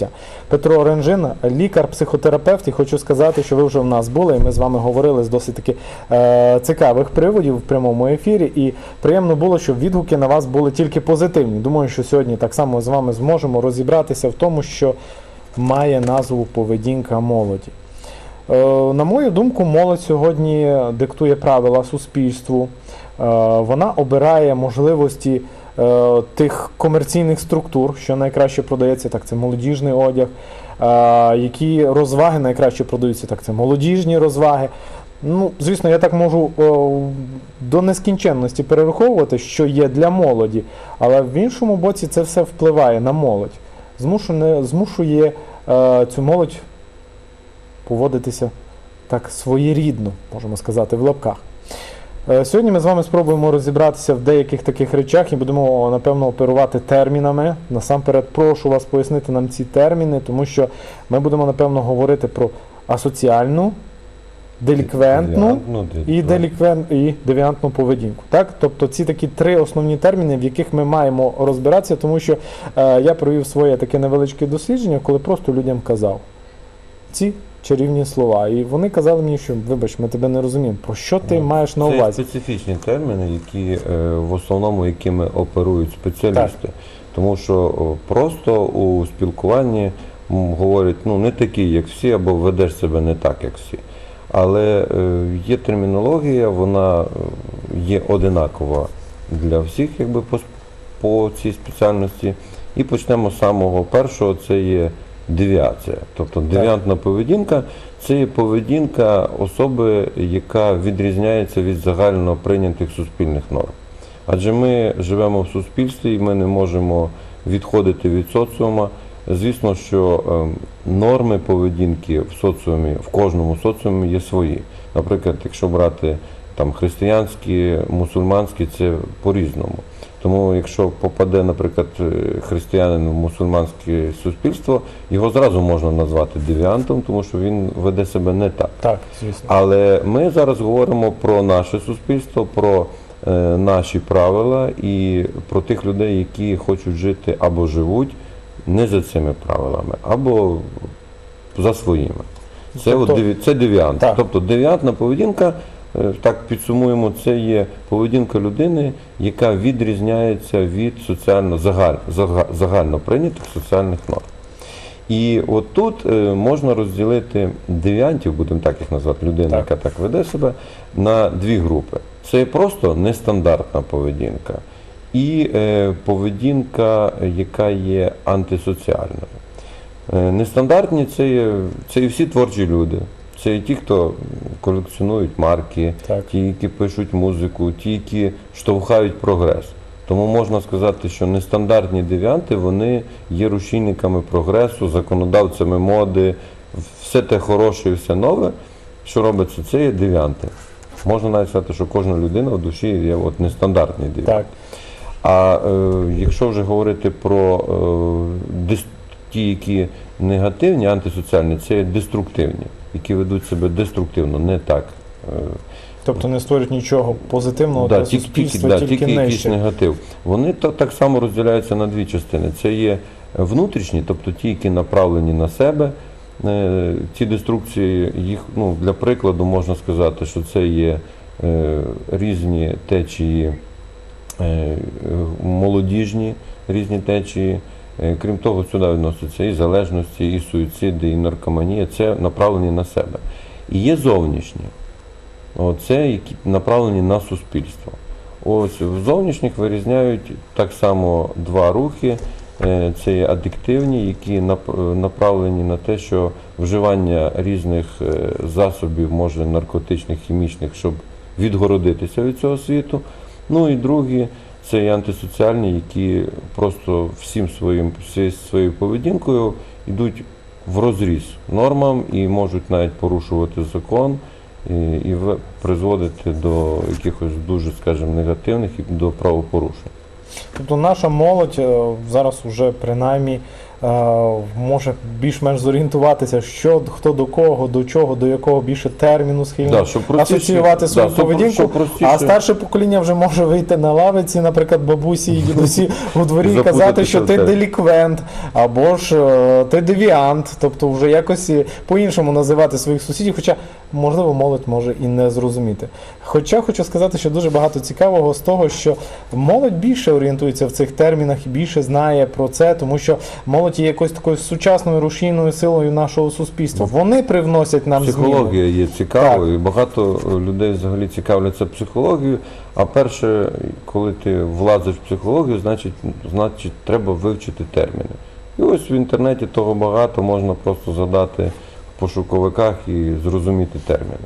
гостя. Петро Ренжин, лікар-психотерапевт, і хочу сказати, що ви вже в нас були, і ми з вами говорили з досить таки е, цікавих приводів в прямому ефірі. І приємно було, що відгуки на вас були тільки позитивні. Думаю, що сьогодні так само з вами зможемо розібратися в тому, що має назву поведінка молоді. Е, На мою думку, молодь сьогодні диктує правила суспільству. Е, Вона обирає можливості тих комерційних структур, що найкраще продається, так це молодіжний одяг. Е, Які розваги найкраще продаються, так це молодіжні розваги. Ну, звісно, я так можу о, до нескінченності перераховувати, що є для молоді, але в іншому боці це все впливає на молодь. Змушує, змушує е, цю молодь поводитися так своєрідно, можемо сказати, в лапках. Е, Сьогодні ми з вами спробуємо розібратися в деяких таких речах і будемо, напевно, оперувати термінами. Насамперед, прошу вас пояснити нам ці терміни, тому що ми будемо, напевно, говорити про асоціальну, деліквентну Ну, і, деліквен... і девіантну поведінку. Так? Тобто ці такі три основні терміни, в яких ми маємо розбиратися, тому що е, я провів своє таке невеличке дослідження, коли просто людям казав ці чарівні слова. І вони казали мені, що вибач, ми тебе не розуміємо. Про що ти Ну, маєш на увазі? Це специфічні терміни, які е, в основному якими оперують спеціалісти. Тому що просто у спілкуванні говорять, ну не такий, як всі, або ведеш себе не так, як всі. Але е, є термінологія, вона е, є одинакова для всіх, якби по, по цій спеціальності. І почнемо з самого першого, це є девіація. Тобто девіантна поведінка це поведінка особи, яка відрізняється від загально прийнятих суспільних норм. Адже ми живемо в суспільстві і ми не можемо відходити від соціума. Звісно, що ем, норми поведінки в соціумі, в кожному соціумі є свої. Наприклад, якщо брати там християнські, мусульманські, це по-різному. Тому, якщо попаде, наприклад, е, християнин в мусульманське суспільство, його зразу можна назвати девіантом, тому що він веде себе не так. Так, звісно. Але ми зараз говоримо про наше суспільство, про е, наші правила і про тих людей, які хочуть жити або живуть не за цими правилами, або за своїми. Це, Тобто- от, це девіант. Так. Тобто девіантна поведінка, так підсумуємо, це є поведінка людини, яка відрізняється від соціально загаль, загально прийнятих соціальних норм. І от тут е, можна розділити девіантів, будемо так їх назвати, людина, Так. яка так веде себе, на дві групи. Це є просто нестандартна поведінка і е, поведінка, яка є антисоціальною. Е, Нестандартні це є, це і всі творчі люди. Це і ті, хто колекціонують марки, Так. ті, які пишуть музику, ті, які штовхають прогрес. Тому можна сказати, що нестандартні девіанти вони є рушійниками прогресу, законодавцями моди, все те хороше і все нове, що робиться, це є девіанти. Можна навіть сказати, що кожна людина в душі є от нестандартний девіант. Так. А е, якщо вже говорити про е, ті, які негативні, антисоціальні, це є деструктивні, які ведуть себе деструктивно, не так. е, Тобто не створюють нічого позитивного да, для тільки, суспільства, да, тільки, тільки якийсь негатив. Вони то, так само розділяються на дві частини. Це є внутрішні, тобто ті, які направлені на себе. Е, Ці деструкції, їх ну, для прикладу можна сказати, що це є е, різні течії, е, е, молодіжні різні течії. Е, Крім того, сюди відносяться і залежності, і суїциди, і наркоманія. Це направлені на себе. І є зовнішні. Це які направлені на суспільство. Ось в зовнішніх вирізняють так само два рухи. Е, Це є адиктивні, які направлені на те, що вживання різних е, засобів, може наркотичних, хімічних, щоб відгородитися від цього світу. Ну і другі це і антисоціальні, які просто всім своїм своєю поведінкою йдуть в розріз нормам і можуть навіть порушувати закон і, і призводити до якихось дуже, скажімо, негативних і до правопорушень. Тобто наша молодь е, зараз вже принаймні може більш-менш зорієнтуватися, що хто до кого, до чого, до якого більше терміну схильний Да, асоціювати свою да, поведінку. А старше покоління вже може вийти на лавиці, наприклад, бабусі і дідусі у дворі і казати, що ти деліквент або ж е, ти девіант, тобто вже якось по-іншому називати своїх сусідів, хоча можливо молодь може і не зрозуміти. Хоча хочу сказати, що дуже багато цікавого з того, що молодь більше орієнтується в цих термінах і більше знає про це, тому що молодь є якоюсь такою сучасною рушійною силою нашого суспільства. Вони привносять нам зміни. Психологія є цікавою, і багато людей взагалі цікавляться психологією. А перше, коли ти влазиш в психологію, значить, значить треба вивчити терміни. І ось в інтернеті того багато, можна просто задати в пошуковиках і зрозуміти терміни.